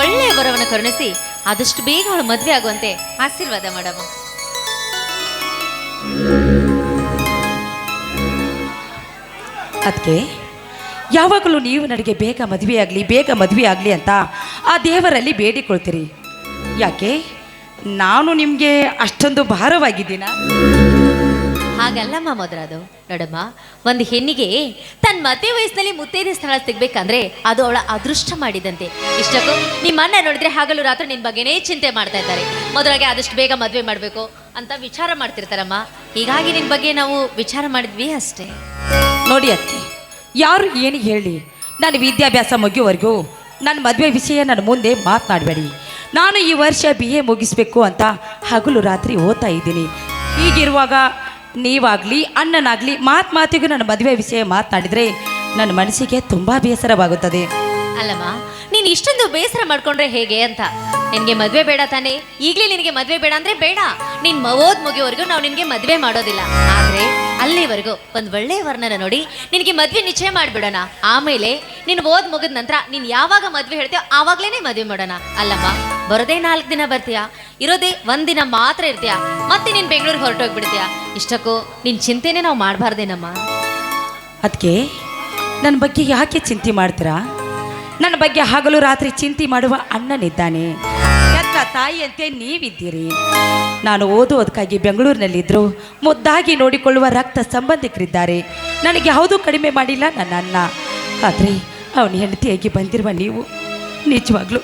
ಒಳ್ಳೆಯ ವರವನ್ನು ಕರುಣಿಸಿ, ಆದಷ್ಟು ಬೇಗ ಅವಳು ಮದುವೆ ಆಗುವಂತೆ ಆಶೀರ್ವಾದ ಮಾಡಮ್ಮ. ಅದಕ್ಕೆ ಯಾವಾಗಲೂ ನೀವು ನನಗೆ ಬೇಗ ಮದುವೆ ಆಗಲಿ, ಬೇಗ ಮದುವೆ ಆಗಲಿ ಅಂತ ಆ ದೇವರಲ್ಲಿ ಬೇಡಿಕೊಳ್ತೀರಿ. ಯಾಕೆ, ನಾನು ನಿಮಗೆ ಅಷ್ಟೊಂದು ಭಾರವಾಗಿದ್ದೀನಾ? ಹಾಗಲ್ಲಮ್ಮ ಮೊದಲದು ನೋಡಮ್ಮ, ಒಂದು ಹೆಣ್ಣಿಗೆ ತನ್ನ ಮದುವೆ ವಯಸ್ಸಿನಲ್ಲಿ ಮುತ್ತೈದೆ ಸ್ಥಳ ಸಿಗ್ಬೇಕಂದ್ರೆ ಅದು ಅವಳ ಅದೃಷ್ಟ ಮಾಡಿದಂತೆ. ಇಷ್ಟಕ್ಕೂ ನಿಮ್ಮ ಅಣ್ಣ ನೋಡಿದ್ರೆ ಹಗಲು ರಾತ್ರಿ ನಿನ್ನ ಬಗ್ಗೆನೇ ಚಿಂತೆ ಮಾಡ್ತಾ ಇದ್ದಾರೆ. ಮೊದಲಾಗೆ ಆದಷ್ಟು ಬೇಗ ಮದುವೆ ಮಾಡಬೇಕು ಅಂತ ವಿಚಾರ ಮಾಡ್ತಿರ್ತಾರಮ್ಮ. ಹೀಗಾಗಿ ನಿನ್ನ ಬಗ್ಗೆ ನಾವು ವಿಚಾರ ಮಾಡಿದ್ವಿ ಅಷ್ಟೇ. ನೋಡಿ ಅತ್ತೆ, ಯಾರು ಏನು ಹೇಳಿ ನಾನು ವಿದ್ಯಾಭ್ಯಾಸ ಮುಗಿಯುವವರೆಗೂ ನನ್ನ ಮದುವೆ ವಿಷಯ ನನ್ನ ಮುಂದೆ ಮಾತನಾಡಬೇಡಿ. ನಾನು ಈ ವರ್ಷ ಬಿ ಎ ಮುಗಿಸ್ಬೇಕು ಅಂತ ಹಗಲು ರಾತ್ರಿ ಓದ್ತಾ ಇದ್ದೀನಿ. ಹೀಗಿರುವಾಗ ನೀವಾಗಲಿ, ಅಣ್ಣನಾಗಲಿ, ಮಾತು ಮಾತಿಗೂ ನನ್ನ ಮದುವೆ ವಿಷಯ ಮಾತನಾಡಿದರೆ ನನ್ನ ಮನಸ್ಸಿಗೆ ತುಂಬ ಬೇಸರವಾಗುತ್ತದೆ. ಅಲ್ಲಮ್ಮ, ನೀನು ಇಷ್ಟೊಂದು ಬೇಸರ ಮಾಡ್ಕೊಂಡ್ರೆ ಹೇಗೆ ಅಂತ? ನಿನಗೆ ಮದುವೆ ಬೇಡ ತಾನೇ? ಈಗಲೇ ನಿನಗೆ ಮದುವೆ ಬೇಡ ಅಂದ್ರೆ ಬೇಡ. ನಿನ್ನ ಓದ್ ಮುಗಿಯೋವರೆಗೂ ನಾವು ನಿನಗೆ ಮದುವೆ ಮಾಡೋದಿಲ್ಲ. ಆದ್ರೆ ಅಲ್ಲಿವರೆಗೂ ಒಂದು ಒಳ್ಳೆಯ ವರ್ಣನ ನೋಡಿ. ನಿನಗೆ ಮದುವೆ ನಿಶ್ಚಯ ಮಾಡಿಬಿಡೋಣ. ಆಮೇಲೆ ನೀನು ಓದ್ ಮುಗಿದ ನಂತರ ನೀನು ಯಾವಾಗ ಮದುವೆ ಹೇಳ್ತೀಯೋ ಆವಾಗಲೇ ಮದುವೆ ಮಾಡೋಣ. ಅಲ್ಲಮ್ಮ, ಬರೋದೇ ನಾಲ್ಕು ದಿನ ಬರ್ತೀಯಾ? ಇರೋದೇ ಒಂದಿನ ಮಾತ್ರ ಇರ್ತೀಯಾ? ಮತ್ತೆ ನೀನು ಬೆಂಗಳೂರಿಗೆ ಹೊರಟೋಗ್ಬಿಡ್ತೀಯಾ? ಇಷ್ಟಕ್ಕೂ ನಿನ್ನ ಚಿಂತೆನೇ ನಾವು ಮಾಡಬಾರ್ದೇನಮ್ಮ. ಅದಕ್ಕೆ ನನ್ನ ಬಗ್ಗೆ ಯಾಕೆ ಚಿಂತೆ ಮಾಡ್ತೀರಾ? ನನ್ನ ಬಗ್ಗೆ ಹಗಲು ರಾತ್ರಿ ಚಿಂತೆ ಮಾಡುವ ಅಣ್ಣನಿದ್ದಾನೆ. ತಾಯಿಯಂತೆ ನೀವಿದ್ದೀರಿ. ನಾನು ಓದುವುದಕ್ಕಾಗಿ ಬೆಂಗಳೂರಿನಲ್ಲಿದ್ದರು ಮುದ್ದಾಗಿ ನೋಡಿಕೊಳ್ಳುವ ರಕ್ತ ಸಂಬಂಧಿಕರಿದ್ದಾರೆ. ನನಗೆ ಯಾವುದೂ ಕಡಿಮೆ ಮಾಡಿಲ್ಲ ನನ್ನ ಅನ್ನ ಆದರೆ ಅವನ ಹೆಂಡತಿಯಾಗಿ ಬಂದಿರುವ ನೀವು, ನಿಜವಾಗ್ಲೂ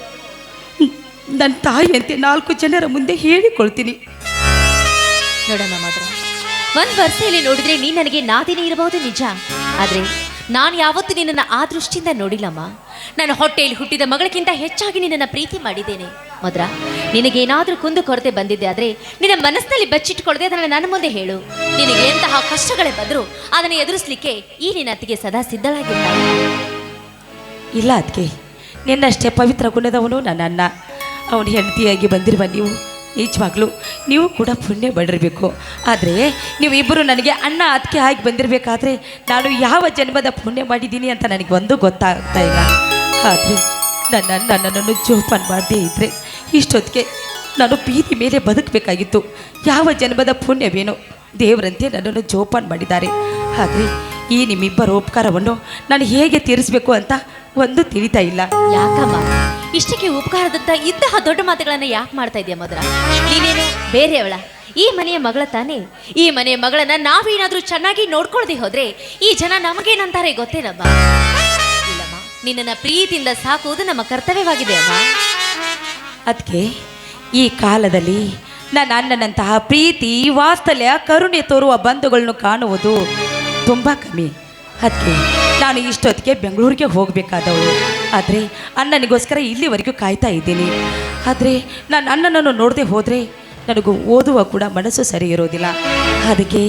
ನನ್ನ ತಾಯಿಯಂತೆ ನಾಲ್ಕು ಜನರ ಮುಂದೆ ಹೇಳಿಕೊಳ್ತೀನಿ. ನೋಡೋಣ ಮಾತ್ರ, ಒಂದ್ ವರ್ಷದಲ್ಲಿ ನೋಡಿದ್ರೆ ನೀ ನನಗೆ ನಾದಿನೇ ಇರಬಹುದು ನಿಜ. ಆದ್ರೆ ನಾನು ಯಾವತ್ತೂ ನಿನ್ನನ್ನು ಆ ದೃಷ್ಟಿಯಿಂದ ನೋಡಿಲ್ಲಮ್ಮ. ನನ್ನ ಹೊಟ್ಟೆಯಲ್ಲಿ ಹುಟ್ಟಿದ ಮಗಳಿಗಿಂತ ಹೆಚ್ಚಾಗಿ ನಿನ್ನನ್ನು ಪ್ರೀತಿ ಮಾಡಿದ್ದೇನೆ. ಮದ್ರ, ನಿನಗೇನಾದ್ರೂ ಕುಂದು ಕೊರತೆ ಬಂದಿದ್ದೆ ಆದರೆ ನಿನ್ನ ಮನಸ್ಸಿನಲ್ಲಿ ಬಚ್ಚಿಟ್ಕೊಳ್ಳದೆ ಅದನ್ನ ನನ್ನ ಮುಂದೆ ಹೇಳು. ನಿನಗೆ ಎಂತಹ ಕಷ್ಟಗಳೇ ಬಂದರೂ ಅದನ್ನು ಎದುರಿಸಲಿಕ್ಕೆ ಈ ನಿನ್ನ ಅತ್ತಿಗೆ ಸದಾ ಸಿದ್ಧಳಾಗಿದ್ದಾಳೆ ಇಲ್ಲ ಅದಕ್ಕೆ ನಿನ್ನಷ್ಟೇ ಪವಿತ್ರ ಗುಣದವನು ನನ್ನ ಅಣ್ಣ. ಅವನ ಹೆಂಡತಿಯಾಗಿ ಬಂದಿರುವ ನೀವು, ನಿಜವಾಗ್ಲೂ ನೀವು ಕೂಡ ಪುಣ್ಯ ಬಡಿರಬೇಕು ಆದರೆ ನೀವು ಇಬ್ಬರು ನನಗೆ ಅಣ್ಣ ಅದಕ್ಕೆ ಆಗಿ ಬಂದಿರಬೇಕಾದ್ರೆ ನಾನು ಯಾವ ಜನ್ಮದ ಪುಣ್ಯ ಮಾಡಿದ್ದೀನಿ ಅಂತ ನನಗೆ ಒಂದು ಗೊತ್ತಾಗ್ತಾ ಇಲ್ಲ. ಆದರೆ ನನ್ನ ನನ್ನನ್ನು ಜೋಪಾನ ಮಾಡದೇ ಇದ್ದರೆ ಇಷ್ಟೊತ್ತಿಗೆ ನಾನು ಬೀದಿ ಮೇಲೆ ಬದುಕಬೇಕಾಗಿತ್ತು. ಯಾವ ಜನ್ಮದ ಪುಣ್ಯವೇನೋ ದೇವರಂತೆ ನನ್ನನ್ನು ಜೋಪಾನ ಮಾಡಿದ್ದಾರೆ. ಆದರೆ ಈ ನಿಮ್ಮಿಬ್ಬರ ಉಪಕಾರವನ್ನು ನಾನು ಹೇಗೆ ತೀರಿಸಬೇಕು ಅಂತ ಒಂದು ತಿಳಿತಾ ಇಲ್ಲ. ಯಾಕಮ್ಮ? ಇಷ್ಟಕ್ಕೆ ಉಪಕಾರದಂತ ಇಂತಹ ದೊಡ್ಡ ಮಾತುಗಳನ್ನ ಯಾಕೆ ಮಾಡ್ತಾ ಇದೆಯಾ ಮೊದಲ ನೀನೇನು ಬೇರೆಯವಳ ಈ ಮನೆಯ ಮಗಳ ತಾನೇ? ಈ ಮನೆಯ ಮಗಳನ್ನ ನಾವೇನಾದ್ರೂ ಚೆನ್ನಾಗಿ ನೋಡ್ಕೊಳ್ದೆ ಹೋದ್ರೆ ಈ ಜನ ನಮಗೇನಂತಾರೆ ಗೊತ್ತೇನಮ್ಮ? ಇಲ್ಲಮ್ಮ, ನಿನ್ನನ್ನ ಪ್ರೀತಿಯಿಂದ ಸಾಕುವುದು ನಮ್ಮ ಕರ್ತವ್ಯವಾಗಿದೆ ಅಮ್ಮ. ಅದಕ್ಕೆ ಈ ಕಾಲದಲ್ಲಿ ನನ್ನ ಅಣ್ಣನಂತಹ ಪ್ರೀತಿ, ವಾತ್ಸಲ್ಯ, ಕರುಣೆ ತೋರುವ ಬಂಧುಗಳನ್ನು ಕಾಣುವುದು ತುಂಬ ಕಮ್ಮಿ. ಅದಕ್ಕೆ ನಾನು ಇಷ್ಟೊತ್ತಿಗೆ ಬೆಂಗಳೂರಿಗೆ ಹೋಗಬೇಕಾದವಳು. ಆದರೆ ಅಣ್ಣನಿಗೋಸ್ಕರ ಇಲ್ಲಿವರೆಗೂ ಕಾಯ್ತಾ ಇದ್ದೀನಿ. ಆದರೆ ನನ್ನ ಅಣ್ಣನನ್ನು ನೋಡದೆ ಹೋದರೆ ನನಗೂ ಓದುವ ಕೂಡ ಮನಸ್ಸು ಸರಿ ಇರೋದಿಲ್ಲ. ಅದಕ್ಕೆ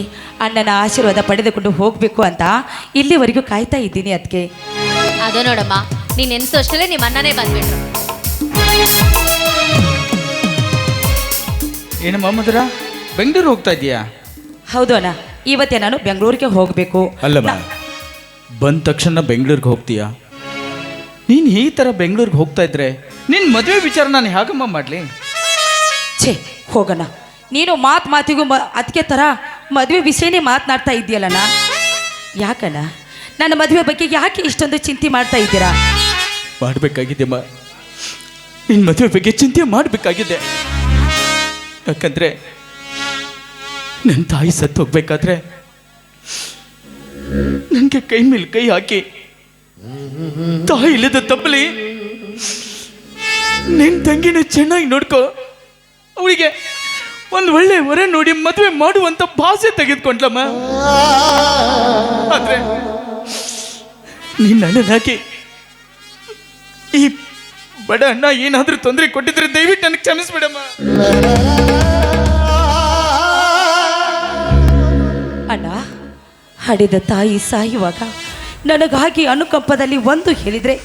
ಅಣ್ಣನ ಆಶೀರ್ವಾದ ಪಡೆದುಕೊಂಡು ಹೋಗಬೇಕು ಅಂತ ಇಲ್ಲಿವರೆಗೂ ಕಾಯ್ತಾ ಇದ್ದೀನಿ ಅದಕ್ಕೆ. ಅದು ನೋಡಮ್ಮ, ನೀನು ಎನ್ಸೋಷ್ಟಲ್ಲೇ ನಿಮ್ಮ ಅಣ್ಣನೇ ಬಂದ್ಬಿಟ್ರು. ಏನಮ್ಮ ಮೊಹಮ್ಮದ್ರ ಬೆಂಗಳೂರು ಹೋಗ್ತಾ ಇದೀಯಾ ಹೌದು ಅಣ್ಣ. ಇವತ್ತೇ ನಾನು ಬೆಂಗಳೂರಿಗೆ ಹೋಗಬೇಕು. ಅಲ್ಲಮ್ಮ ಬಂದ ತಕ್ಷಣ ಬೆಂಗಳೂರಿಗೆ ಹೋಗ್ತೀಯಾ? ನೀನು ಈ ಥರ ಬೆಂಗಳೂರಿಗೆ ಹೋಗ್ತಾ ಇದ್ರೆ ನಿನ್ನ ಮದುವೆ ವಿಚಾರ ನಾನು ಹೇಗಮ್ಮ ಮಾಡಲಿ? ಛೇ ಹೋಗೋಣ ನೀನು ಮಾತು ಮಾತಿಗೂ ಮ ಅದಕ್ಕೆ ಥರ ಮದುವೆ ವಿಷಯನೇ ಮಾತನಾಡ್ತಾ ಇದೆಯಲ್ಲಣ್ಣ ಯಾಕಣ್ಣ? ನನ್ನ ಮದುವೆ ಬಗ್ಗೆ ಯಾಕೆ ಇಷ್ಟೊಂದು ಚಿಂತೆ ಮಾಡ್ತಾ ಇದ್ದೀರಾ? ಮಾಡಬೇಕಾಗಿದೆಮ್ಮ ನಿನ್ನ ಮದುವೆ ಬಗ್ಗೆ ಚಿಂತೆ ಮಾಡಬೇಕಾಗಿದೆ. ಯಾಕಂದ್ರೆ ನನ್ನ ತಾಯಿ ಸತ್ತು ಹೋಗ್ಬೇಕಾದ್ರೆ ನನಗೆ ಕೈ ಮೇಲೆ ಕೈ ಹಾಕಿ ತಾಯಿ ಇಲ್ಲದ ತಪ್ಪಲಿ ನಿನ್ನ ತಂಗಿನ ಚೆನ್ನಾಗಿ ನೋಡ್ಕೊ. ಅವಳಿಗೆ ಒಂದು ಒಳ್ಳೆ ವರ ನೋಡಿ ಮದುವೆ ಮಾಡುವಂತ ಭಾಷೆ ತೆಗೆದುಕೊಂಡ್ಲಮ್ಮ. ಆದ್ರೆ ನಿನ್ನ ಅಣ್ಣನ ಹಾಕಿ ಈ ಬಡ ಅಣ್ಣ ಏನಾದ್ರೂ ತೊಂದರೆ ಕೊಟ್ಟಿದ್ರೆ ದಯವಿಟ್ಟು ನನಗೆ ಕ್ಷಮಿಸ್ಬಿಡಮ್ಮ. ಅಣ್ಣ, ಹಡಿದ ತಾಯಿ ಸಾಯುವಾಗ ನನಗಾಗಿ ಅನುಕಂಪದಲ್ಲಿ ಒಂದು ಹೇಳಿದರೆ,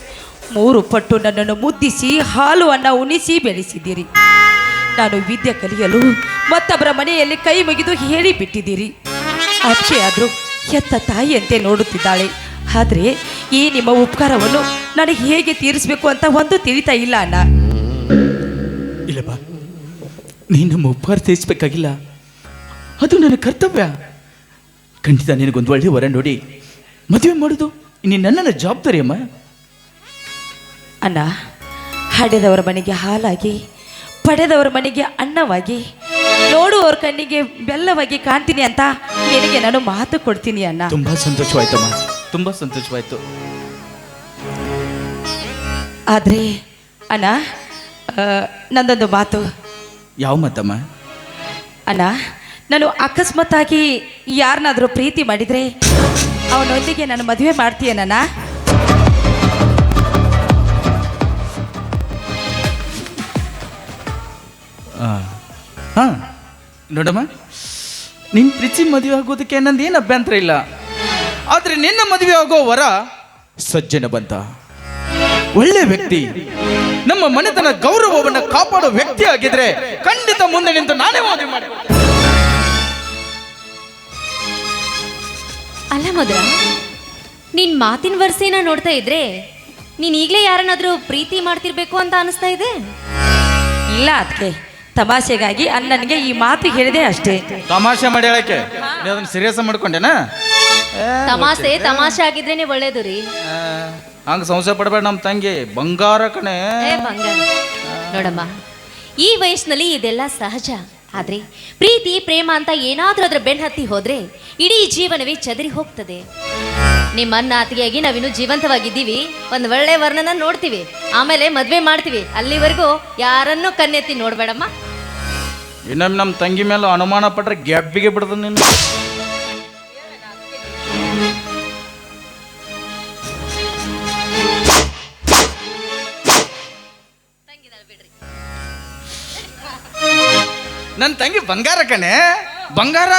ಮೂರು ಪಟ್ಟು ನನ್ನನ್ನು ಮುದ್ದಿಸಿ, ಹಾಲು ಅನ್ನ ಉಣಿಸಿ ಬೆಳೆಸಿದ್ದೀರಿ. ನಾನು ವಿದ್ಯೆ ಕಲಿಯಲು ಮತ್ತೊಬ್ಬರ ಮನೆಯಲ್ಲಿ ಕೈ ಮುಗಿದು ಹೇಳಿ ಬಿಟ್ಟಿದ್ದೀರಿ ಅದಕ್ಕೆ ಆದರೂ ಎತ್ತ ತಾಯಿಯಂತೆ ನೋಡುತ್ತಿದ್ದಾಳೆ. ಆದರೆ ಈ ನಿಮ್ಮ ಉಪಕಾರವನ್ನು ನನಗೆ ಹೇಗೆ ತೀರಿಸಬೇಕು ಅಂತ ಒಂದು ತಿಳಿತಾ ಇಲ್ಲ ಅಣ್ಣ. ಇಲ್ಲಪ್ಪ, ನೀನು ನಮ್ಮ ಉಪಕಾರ ತೀರಿಸಬೇಕಾಗಿಲ್ಲ. ಅದು ನನ್ನ ಕರ್ತವ್ಯ. ಖಂಡಿತ ನಿನಗೊಂದು ಒಳ್ಳೆ ವರ ನೋಡಿ. ಮದುವೆ ಮಾಡೋದು? ನೀನು ನನ್ನ ಜವಾಬ್ದಾರಿ ಅಮ್ಮ. ಅಣ್ಣ ಹಡೆದವರ ಮನೆಗೆ ಹಾಲಾಗಿ ಪಡೆದವರ ಮನೆಗೆ ಅನ್ನವಾಗಿ ನೋಡುವವ್ರ ಕಣ್ಣಿಗೆ ಬೆಲ್ಲವಾಗಿ ಕಾಣ್ತೀನಿ ಅಂತ ನಿನಗೆ ನಾನು ಮಾತು ಕೊಡ್ತೀನಿ ಅಣ್ಣ. ತುಂಬಾ ಸಂತೋಷವಾಯ್ತಮ್ಮ. ತುಂಬಾ ಸಂತೋಷವಾಯ್ತು. ಆದ್ರೆ ಅಣ್ಣ ಆ, ನಂದೊಂದು ಮಾತು. ಯಾವ ಮಾತಮ್ಮ? ಅಣ್ಣ ನಾನು ಅಕಸ್ಮಾತ್ತಾಗಿ ಯಾರನ್ನಾದರೂ ಪ್ರೀತಿ ಮಾಡಿದರೆ ಅವನೊಂದಿಗೆ ನಾನು ಮದುವೆ ಮಾಡ್ತೀಯನಣ್ಣ ಹಾ, ನೋಡಮ್ಮ, ನಿನ್ ಪ್ರೀತಿ ಮದುವೆ ಆಗೋದಕ್ಕೆ ನಂದು ಏನು ಅಭ್ಯಂತರ ಇಲ್ಲ. ಆದ್ರೆ ನಿನ್ನ ಮದುವೆ ಆಗೋ ವರ ಸಜ್ಜನ ಬಂತ. ಒಳ್ಳೆ ವ್ಯಕ್ತಿ, ನಮ್ಮ ಮನೆತನ ಗೌರವವನ್ನು ಕಾಪಾಡೋ ವ್ಯಕ್ತಿ ಆಗಿದ್ರೆ ಖಂಡಿತ ಮುಂದೆ ನಿಂತು ನಾನೇ ಮದುವೆ ಮಾಡಿ ಅಲ್ಲ ಮಧುರ ನಿನ್ ಮಾತಿನ ವರ್ಸೆನ ನೋಡ್ತಾ ಇದ್ರೆ ನೀನ್ ಈಗಲೇ ಯಾರನ್ನಾದ್ರೂ ಪ್ರೀತಿ ಮಾಡ್ತಿರ್ಬೇಕು ಅಂತ ಅನಿಸ್ತಾ ಇದೆ? ಇಲ್ಲ ಅದಕ್ಕೆ ತಮಾಷೆಗಾಗಿ ಅಣ್ಣನಿಗೆ ಈ ಮಾತು ಹೇಳಿದೆ ಅಷ್ಟೇ. ತಮಾಷೆ ಮಾಡಿ ಹೇಳಕ್ಕೆ? ನೀ ಅದನ್ನ ಸೀರಿಯಸ್ ಮಾಡ್ಕೊಂಡೇನಾ? ತಮಾಷೆ ತಮಾಷೆ ಆಗಿದ್ರೇನೆ ಒಳ್ಳೇದು ರೀ. ಹಂಗ ಸಂಶಯ ಪಡಬೇಡ ನಮ್ಮ ತಂಗಿ. ಬಂಗಾರ ಕಣೆ. ಏ ಬಂಗಾರ. ನೋಡಮ್ಮ ಈ ವಯಸ್ಸಿನಲ್ಲಿ ಇದೆಲ್ಲ ಸಹಜ. ಆದ್ರೆ ಪ್ರೀತಿ ಪ್ರೇಮ ಅಂತ ಏನಾದರೂ ಅದರ ಬೆನ್ನತ್ತಿ ಹೋದರೆ ಇಡೀ ಜೀವನವೇ ಚದರಿ ಹೋಗ್ತದೆ. ನಿಮ್ಮನ್ನ ಅತಿಯಾಗಿ ನಾವಿನ್ನು ಜೀವಂತವಾಗಿದ್ದೀವಿ. ಒಂದು ಒಳ್ಳೆ ವರ್ಣನ ನೋಡ್ತೀವಿ. ಆಮೇಲೆ ಮದುವೆ ಮಾಡ್ತೀವಿ. ಅಲ್ಲಿವರೆಗೂ ಯಾರನ್ನೂ ಕನ್ನೆತ್ತಿ ನೋಡಬೇಡಮ್ಮ. ಇನ್ನೊಮ್ಮೆ ನಮ್ಮ ತಂಗಿ ಮೇಲೆ ಅನುಮಾನ ಪಟ್ರೆ ಗ್ಯಾಬ್ಬಿಗೆ ಬಿಡ್ದು ನಿನ್ನ. ನನ್ನ ತಂಗಿ ಬಂಗಾರ ಕಣೆ. ಬಂಗಾರ.